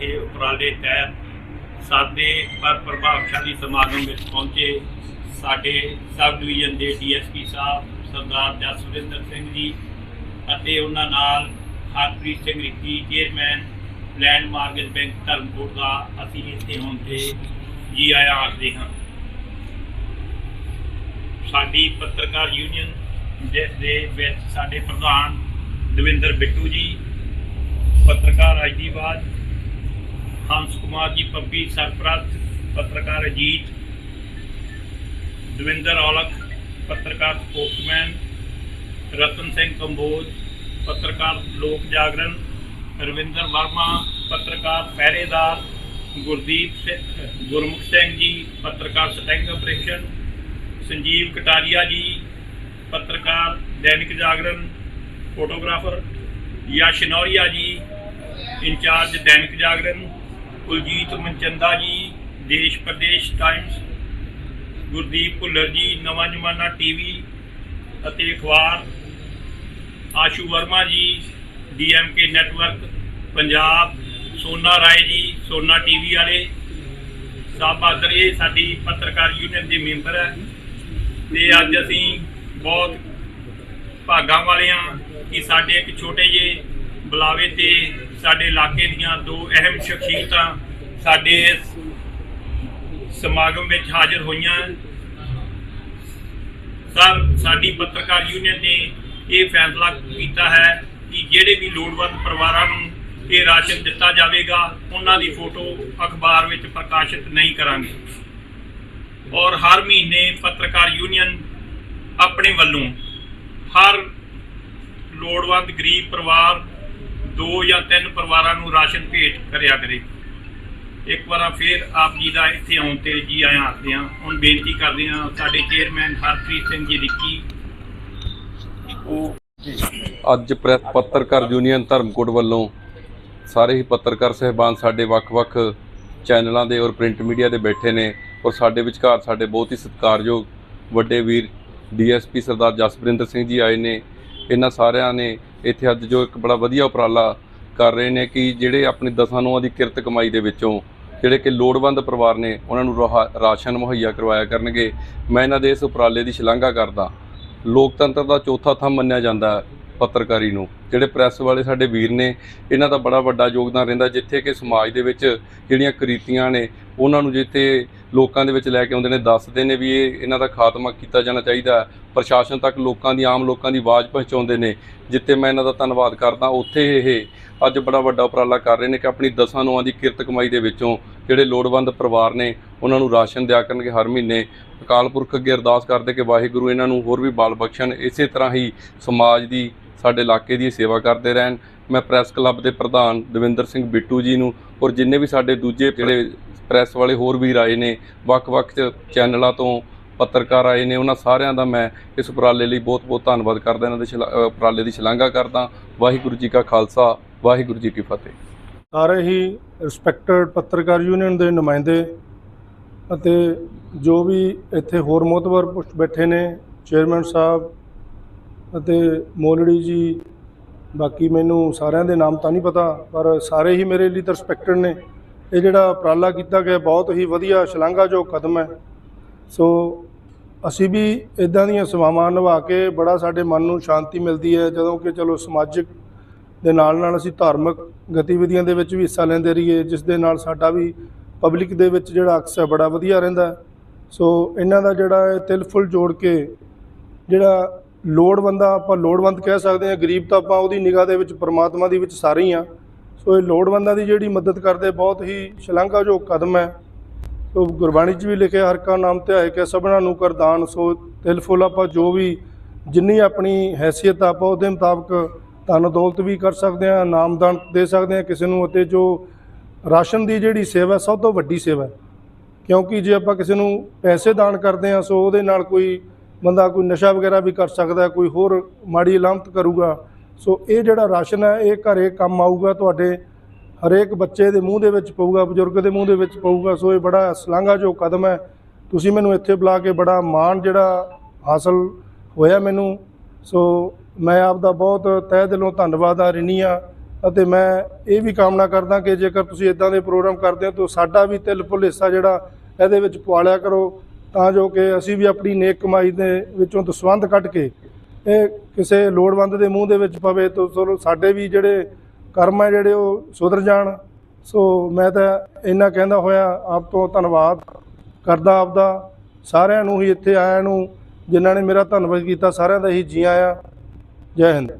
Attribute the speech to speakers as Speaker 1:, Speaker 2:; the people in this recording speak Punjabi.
Speaker 1: ਰਹੇ ਉਪਰਾਲੇ ਤਹਿਤ ਸਾਡੇ ਪਰ ਪ੍ਰਭਾਵਸ਼ਾਲੀ ਸਮਾਗਮ ਵਿੱਚ ਪਹੁੰਚੇ ਸਾਡੇ ਸਬ ਡਿਵੀਜ਼ਨ ਦੇ ਡੀਐਸਪੀ ਸਾਹਿਬ, ਸਰਦਾਰ ਜਸਵਿੰਦਰ ਸਿੰਘ ਜੀ ਅਤੇ ਉਹਨਾਂ ਨਾਲ Harpreet Singh Ricky, chairman, land mortgage bank Dharamkot ਦਾ ਅਸੀਂ ਇੱਥੇ ਹੁਣ ਤੇ ਜੀ ਆਇਆਂ ਆਖਦੇ ਹਾਂ। ਸਾਡੀ ਪੱਤਰਕਾਰ ਯੂਨੀਅਨ ਜਿਸ ਦੇ ਵਿੱਚ ਸਾਡੇ ਪ੍ਰਧਾਨ ਦਵਿੰਦਰ ਬਿੱਟੂ ਜੀ, ਪੱਤਰਕਾਰ ਅਜੀਬਾਦ ਹੰਸ ਕੁਮਾਰ ਜੀ ਪੱਪੀ ਸਰਪ੍ਰਸਤ ਪੱਤਰਕਾਰ ਅਜੀਤ ਦਵਿੰਦਰ ਔਲਖ ਪੱਤਰਕਾਰ ਸਪੋਕਸਮੈਨ ਰਤਨ ਸਿੰਘ ਕੰਬੋਜ ਪੱਤਰਕਾਰ ਲੋਕ ਜਾਗਰਣ ਰਵਿੰਦਰ ਵਰਮਾ ਪੱਤਰਕਾਰ ਪਹਿਰੇਦਾਰ ਗੁਰਦੀਪ ਸਿੰਘ ਗੁਰਮੁਖ ਸਿੰਘ ਜੀ ਪੱਤਰਕਾਰ ਸਟੈਂਗ ਆਪਰੇਸ਼ਨ ਸੰਜੀਵ ਕਟਾਰੀਆ ਜੀ ਪੱਤਰਕਾਰ Dainik Jagran photographer Yash Nauria ji in charge Dainik Jagran Kuljeet Manchanda ji, ਦੇਸ਼ ਪ੍ਰਦੇਸ਼ ਟਾਈਮਸ ਗੁਰਦੀਪ ਭੁੱਲਰ ਜੀ, ਨਵਾਂ ਜ਼ਮਾਨਾ ਟੀਵੀ ਅਤੇ ਅਖਬਾਰ, ਆਸ਼ੂ ਵਰਮਾ ਜੀ ਡੀਐਮਕੇ ਨੈਟਵਰਕ ਪੰਜਾਬ, ਸੋਨਾ ਰਾਏ ਜੀ, ਸੋਨਾ ਟੀਵੀ ਵਾਲੇ ਸਾਹਿਬ ਆਦਰ ਇਹ ਸਾਡੀ ਪੱਤਰਕਾਰ ਯੂਨੀਅਨ ਦੇ ਮੈਂਬਰ ਹੈ। ਤੇ ਅੱਜ ਅਸੀਂ ਬਹੁਤ ਭਾਗਾਂ ਵਾਲੇ ਹਾਂ ਕਿ ਸਾਡੇ ਇੱਕ ਛੋਟੇ ਜਿਹੇ ਬੁਲਾਵੇ ਤੇ ਸਾਡੇ ਇਲਾਕੇ ਦੀਆਂ ਦੋ ਅਹਿਮ ਸ਼ਖਸੀਅਤਾਂ ਸਾਡੇ ਇਸ ਸਮਾਗਮ ਵਿੱਚ ਹਾਜ਼ਰ ਹੋਈਆਂ। ਸਰ ਸਾਡੀ ਪੱਤਰਕਾਰ ਯੂਨੀਅਨ ਨੇ ਇਹ ਫੈਸਲਾ ਕੀਤਾ ਹੈ ਕਿ ਜਿਹੜੇ ਵੀ ਲੋੜਵੰਦ ਪਰਿਵਾਰਾਂ ਨੂੰ ਇਹ ਰਾਸ਼ਨ ਦਿੱਤਾ ਜਾਵੇਗਾ, ਉਹਨਾਂ ਦੀ ਫੋਟੋ ਅਖਬਾਰ ਵਿੱਚ ਪ੍ਰਕਾਸ਼ਿਤ ਨਹੀਂ ਕਰਾਂਗੇ। ਔਰ ਹਰ ਮਹੀਨੇ ਪੱਤਰਕਾਰ ਯੂਨੀਅਨ ਆਪਣੇ ਵੱਲੋਂ ਹਰ ਲੋੜਵੰਦ, ਗਰੀਬ ਪਰਿਵਾਰ ਦੋ ਜਾਂ ਤਿੰਨ ਪਰਿਵਾਰਾਂ ਨੂੰ ਰਾਸ਼ਨ ਭੇਟ ਕਰਿਆ ਕਰੇ। ਇੱਕ ਵਾਰ ਫਿਰ ਆਪ ਜੀ ਦਾ ਇੱਥੇ ਆਉਣ ਤੇ ਜੀ ਆਇਆਂ ਆਖਦੇ ਹਾਂ ਹੁਣ ਬੇਨਤੀ ਕਰਦੇ ਹਾਂ ਸਾਡੇ ਚੇਅਰਮੈਨ ਹਰਪ੍ਰੀਤ ਸਿੰਘ ਜੀ ਰਿੱਕੀ। ਉਹ
Speaker 2: ਅੱਜ ਪ੍ਰੈਸ ਪੱਤਰਕਾਰ ਯੂਨੀਅਨ ਧਰਮਕੋਟ ਵੱਲੋਂ ਸਾਰੇ ਹੀ ਪੱਤਰਕਾਰ ਸਹਿਬਾਨ ਸਾਡੇ ਵੱਖ-ਵੱਖ ਚੈਨਲਾਂ ਦੇ ਔਰ ਪ੍ਰਿੰਟ ਮੀਡੀਆ ਦੇ ਬੈਠੇ ਨੇ ਔਰ ਸਾਡੇ ਵਿਚਕਾਰ ਸਾਡੇ ਬਹੁਤ ਹੀ ਸਤਿਕਾਰਯੋਗ ਵੱਡੇ ਵੀਰ ਡੀਐਸਪੀ ਸਰਦਾਰ ਜਸਵਿੰਦਰ ਸਿੰਘ ਜੀ ਆਏ ਨੇ। ਇਹਨਾਂ ਸਾਰਿਆਂ ਨੇ ਇੱਥੇ ਅੱਜ ਜੋ ਇੱਕ ਬੜਾ ਵਧੀਆ ਉਪਰਾਲਾ ਕਰ ਰਹੇ ਨੇ ਕਿ ਜਿਹੜੇ ਆਪਣੇ ਦਸਾਂ ਨੂੰਹਾਂ ਦੀ ਕਿਰਤ ਕਮਾਈ ਦੇ ਵਿੱਚੋਂ ਜਿਹੜੇ ਕਿ ਲੋੜਵੰਦ ਪਰਿਵਾਰ ਨੇ, ਉਹਨਾਂ ਨੂੰ ਰਾਹ- ਰਾਸ਼ਨ ਮੁਹੱਈਆ ਕਰਵਾਇਆ ਕਰਨਗੇ। ਮੈਂ ਇਹਨਾਂ ਦੇ ਇਸ ਉਪਰਾਲੇ ਦੀ ਸ਼ਲਾਘਾ ਕਰਦਾ। ਲੋਕਤੰਤਰ ਦਾ ਚੌਥਾ ਥੰਮ ਮੰਨਿਆ ਜਾਂਦਾ ਪੱਤਰਕਾਰੀ ਨੂੰ। ਜਿਹੜੇ ਪ੍ਰੈਸ ਵਾਲੇ ਸਾਡੇ ਵੀਰ ਨੇ, ਇਹਨਾਂ ਦਾ ਬੜਾ ਵੱਡਾ ਯੋਗਦਾਨ ਰਹਿੰਦਾ ਜਿੱਥੇ ਕਿ ਸਮਾਜ ਦੇ ਵਿੱਚ ਜਿਹੜੀਆਂ ਕੁਰੀਤੀਆਂ ਨੇ ਉਹਨਾਂ ਨੂੰ ਜਿੱਥੇ ਲੋਕਾਂ ਦੇ ਵਿੱਚ ਲੈ ਕੇ ਆਉਂਦੇ ਨੇ, ਦੱਸਦੇ ਨੇ ਵੀ ਇਹ ਇਹਨਾਂ ਦਾ ਖਾਤਮਾ ਕੀਤਾ ਜਾਣਾ ਚਾਹੀਦਾ ਪ੍ਰਸ਼ਾਸਨ ਤੱਕ ਲੋਕਾਂ ਦੀ, ਆਮ ਲੋਕਾਂ ਦੀ ਆਵਾਜ਼ ਪਹੁੰਚਾਉਂਦੇ ਨੇ, ਜਿੱਥੇ ਮੈਂ ਇਹਨਾਂ ਦਾ ਧੰਨਵਾਦ ਕਰਦਾ। ਉੱਥੇ ਇਹ ਅੱਜ ਬੜਾ ਵੱਡਾ ਉਪਰਾਲਾ ਕਰ ਰਹੇ ਨੇ ਕਿ ਆਪਣੀ ਦਸਾਂ ਨੂੰਹਾਂ ਦੀ ਕਿਰਤ ਕਮਾਈ ਦੇ ਵਿੱਚੋਂ ਜਿਹੜੇ ਲੋੜਵੰਦ ਪਰਿਵਾਰ ਨੇ, ਉਹਨਾਂ ਨੂੰ ਰਾਸ਼ਨ ਦਿਆ ਕਰਨਗੇ ਹਰ ਮਹੀਨੇ। ਅਕਾਲ ਪੁਰਖ ਅੱਗੇ ਅਰਦਾਸ ਕਰਦੇ ਕਿ ਵਾਹਿਗੁਰੂ ਇਹਨਾਂ ਨੂੰ ਹੋਰ ਵੀ ਬਾਲ ਬਖਸ਼ਣ, ਇਸੇ ਤਰ੍ਹਾਂ ਹੀ ਸਮਾਜ ਦੀ, ਸਾਡੇ ਇਲਾਕੇ ਦੀ ਸੇਵਾ ਕਰਦੇ ਰਹਿਣ। ਮੈਂ ਪ੍ਰੈਸ ਕਲੱਬ ਦੇ ਪ੍ਰਧਾਨ ਦਵਿੰਦਰ ਸਿੰਘ ਬਿੱਟੂ ਜੀ ਨੂੰ ਔਰ ਜਿੰਨੇ ਵੀ ਸਾਡੇ ਦੂਜੇ ਜਿਹੜੇ ਪ੍ਰੈਸ ਵਾਲੇ ਹੋਰ ਵੀਰ ਆਏ ਨੇ, ਵੱਖ-ਵੱਖ ਚ- ਚੈਨਲਾਂ ਤੋਂ ਪੱਤਰਕਾਰ ਆਏ ਨੇ, ਉਹਨਾਂ ਸਾਰਿਆਂ ਦਾ ਮੈਂ ਇਸ ਉਪਰਾਲੇ ਲਈ ਬਹੁਤ-ਬਹੁਤ ਧੰਨਵਾਦ ਕਰਦਾ, ਇਹਨਾਂ ਦੇ ਸ਼ਲਾ- ਉਪਰਾਲੇ ਦੀ ਸ਼ਲਾਘਾ ਕਰਦਾ। ਵਾਹਿਗੁਰੂ ਜੀ ਕਾ ਖਾਲਸਾ, ਵਾਹਿਗੁਰੂ ਜੀ ਕੀ ਫਤਿਹ।
Speaker 3: ਸਾਰੇ ਹੀ ਰਿਸਪੈਕਟਡ ਪੱਤਰਕਾਰ ਯੂਨੀਅਨ ਦੇ ਨੁਮਾਇੰਦੇ ਅਤੇ ਜੋ ਵੀ ਇੱਥੇ ਹੋਰ ਮੋਤਬਰ ਪੁਸ਼ਟ ਬੈਠੇ ਨੇ ਚੇਅਰਮੈਨ ਸਾਹਿਬ ਅਤੇ ਮੋਲੜੀ ਜੀ ਬਾਕੀ ਮੈਨੂੰ ਸਾਰਿਆਂ ਦੇ ਨਾਮ ਤਾਂ ਨਹੀਂ ਪਤਾ, ਪਰ ਸਾਰੇ ਹੀ ਮੇਰੇ ਲਈ ਤਾਂ ਰਿਸਪੈਕਟਡ ਨੇ। ਇਹ ਜਿਹੜਾ ਉਪਰਾਲਾ ਕੀਤਾ ਗਿਆ, ਬਹੁਤ ਹੀ ਵਧੀਆ, ਸ਼ਲਾਘਾਯੋਗ ਕਦਮ ਹੈ। ਸੋ ਅਸੀਂ ਵੀ ਇਦਾਂ ਦੀਆਂ ਸੇਵਾਵਾਂ ਨਿਭਾ ਕੇ ਬੜਾ ਸਾਡੇ ਮਨ ਨੂੰ ਸ਼ਾਂਤੀ ਮਿਲਦੀ ਹੈ, ਜਦੋਂ ਕਿ ਚਲੋ ਸਮਾਜਿਕ ਦੇ ਨਾਲ ਨਾਲ ਅਸੀਂ ਧਾਰਮਿਕ ਗਤੀਵਿਧੀਆਂ ਦੇ ਵਿੱਚ ਵੀ ਹਿੱਸਾ ਲੈਂਦੇ ਰਹੀਏ, ਜਿਸ ਦੇ ਨਾਲ ਸਾਡਾ ਵੀ ਪਬਲਿਕ ਦੇ ਵਿੱਚ ਜਿਹੜਾ ਅਕਸ ਹੈ, ਬੜਾ ਵਧੀਆ ਰਹਿੰਦਾ ਸੋ ਇਹਨਾਂ ਦਾ ਜਿਹੜਾ ਇਹ ਤਿਲ ਫੁੱਲ ਜੋੜ ਕੇ ਜਿਹੜਾ ਲੋੜਵੰਦਾ ਆਪਾਂ ਲੋੜਵੰਦ ਕਹਿ ਸਕਦੇ ਹਾਂ, ਗਰੀਬ ਤਾਂ ਆਪਾਂ ਉਹਦੀ ਨਿਗਾਹ ਦੇ ਵਿੱਚ, ਪਰਮਾਤਮਾ ਦੀ ਵਿੱਚ ਸਾਰੇ ਹੀ ਆ। ਸੋ ਇਹ ਲੋੜਵੰਦਾਂ ਦੀ ਜਿਹੜੀ ਮਦਦ ਕਰਦੇ, ਬਹੁਤ ਹੀ ਸ਼ਲਾਘਾਯੋਗ ਕਦਮ ਹੈ। ਸੋ ਗੁਰਬਾਣੀ 'ਚ ਵੀ ਲਿਖਿਆ, ਹਰ ਕਾ ਨਾਮ ਧਿਆਏ ਕੇ ਸਭਨਾਂ ਨੂੰ ਕਰਦਾਨ। ਸੋ ਤਿਲ ਫੁੱਲ ਆਪਾਂ ਜੋ ਵੀ, ਜਿੰਨੀ ਆਪਣੀ ਹੈਸੀਅਤ ਆਪਾਂ ਉਹਦੇ ਮੁਤਾਬਕ ਧਨ ਦੌਲਤ ਵੀ ਕਰ ਸਕਦੇ ਹਾਂ ਨਾਮਦਾਨ ਦੇ ਸਕਦੇ ਹਾਂ ਕਿਸੇ ਨੂੰ ਅਤੇ ਜੋ ਰਾਸ਼ਨ ਦੀ ਜਿਹੜੀ ਸੇਵਾ, ਸਭ ਤੋਂ ਵੱਡੀ ਸੇਵਾ ਕਿਉਂਕਿ ਜੇ ਆਪਾਂ ਕਿਸੇ ਨੂੰ ਪੈਸੇ ਦਾਨ ਕਰਦੇ ਹਾਂ, ਸੋ ਉਹਦੇ ਨਾਲ ਕੋਈ ਬੰਦਾ ਕੋਈ ਨਸ਼ਾ ਵਗੈਰਾ ਵੀ ਕਰ ਸਕਦਾ, ਕੋਈ ਹੋਰ ਮਾੜੀ ਲਾਮਤ ਕਰੂਗਾ। ਸੋ ਇਹ ਜਿਹੜਾ ਰਾਸ਼ਨ ਹੈ, ਇਹ ਘਰੇ ਕੰਮ ਆਊਗਾ, ਤੁਹਾਡੇ ਹਰੇਕ ਬੱਚੇ ਦੇ ਮੂੰਹ ਦੇ ਵਿੱਚ ਪਊਗਾ, ਬਜ਼ੁਰਗ ਦੇ ਮੂੰਹ ਦੇ ਵਿੱਚ ਪਊਗਾ। ਸੋ ਇਹ ਬੜਾ ਸ਼ਲਾਘਾਯੋਗ ਕਦਮ ਹੈ, ਤੁਸੀਂ ਮੈਨੂੰ ਇੱਥੇ ਬੁਲਾ ਕੇ ਬੜਾ ਮਾਣ ਜਿਹੜਾ ਹਾਸਲ ਹੋਇਆ ਮੈਨੂੰ। ਸੋ ਮੈਂ ਆਪ ਦਾ ਬਹੁਤ ਤਹਿ ਦਿਲੋਂ ਧੰਨਵਾਦ ਆ, ਰਿਣੀ ਆ, ਅਤੇ ਮੈਂ ਇਹ ਵੀ ਕਾਮਨਾ ਕਰਦਾ ਕਿ ਜੇਕਰ ਤੁਸੀਂ ਇਦਾਂ ਦੇ ਪ੍ਰੋਗਰਾਮ ਕਰਦੇ ਹੋ, ਤਾਂ ਸਾਡਾ ਵੀ ਤਿਲ ਫੁੱਲ ਹਿੱਸਾ ਜਿਹੜਾ, ਇਹਦੇ ਵਿੱਚ ਪਵਾਲਿਆ ਕਰੋ। ਤਾਂ ਜੋ ਕਿ ਅਸੀਂ ਵੀ ਆਪਣੀ ਨੇਕ ਕਮਾਈ ਦੇ ਵਿੱਚੋਂ ਦਸਵੰਧ ਕੱਢ ਕੇ ਇਹ ਕਿਸੇ ਲੋੜਵੰਦ ਦੇ ਮੂੰਹ ਦੇ ਵਿੱਚ ਪਵੇ ਤਾਂ ਚਲੋ ਸਾਡੇ ਵੀ ਜਿਹੜੇ ਕਰਮ ਹੈ ਜਿਹੜੇ ਉਹ ਸੁਧਰ ਜਾਣ। ਸੋ ਮੈਂ ਤਾਂ ਇੰਨਾ ਕਹਿੰਦਾ ਹੋਇਆ, ਆਪ ਤੋਂ ਧੰਨਵਾਦ ਕਰਦਾ ਆਪਦਾ। ਸਾਰਿਆਂ ਨੂੰ ਹੀ ਇੱਥੇ ਆਇਆਂ ਨੂੰ ਜਿਨ੍ਹਾਂ ਨੇ ਮੇਰਾ ਧੰਨਵਾਦ ਕੀਤਾ, ਸਾਰਿਆਂ ਦਾ ਹੀ ਜੀ ਆਇਆਂ। ਜੈ ਹਿੰਦ।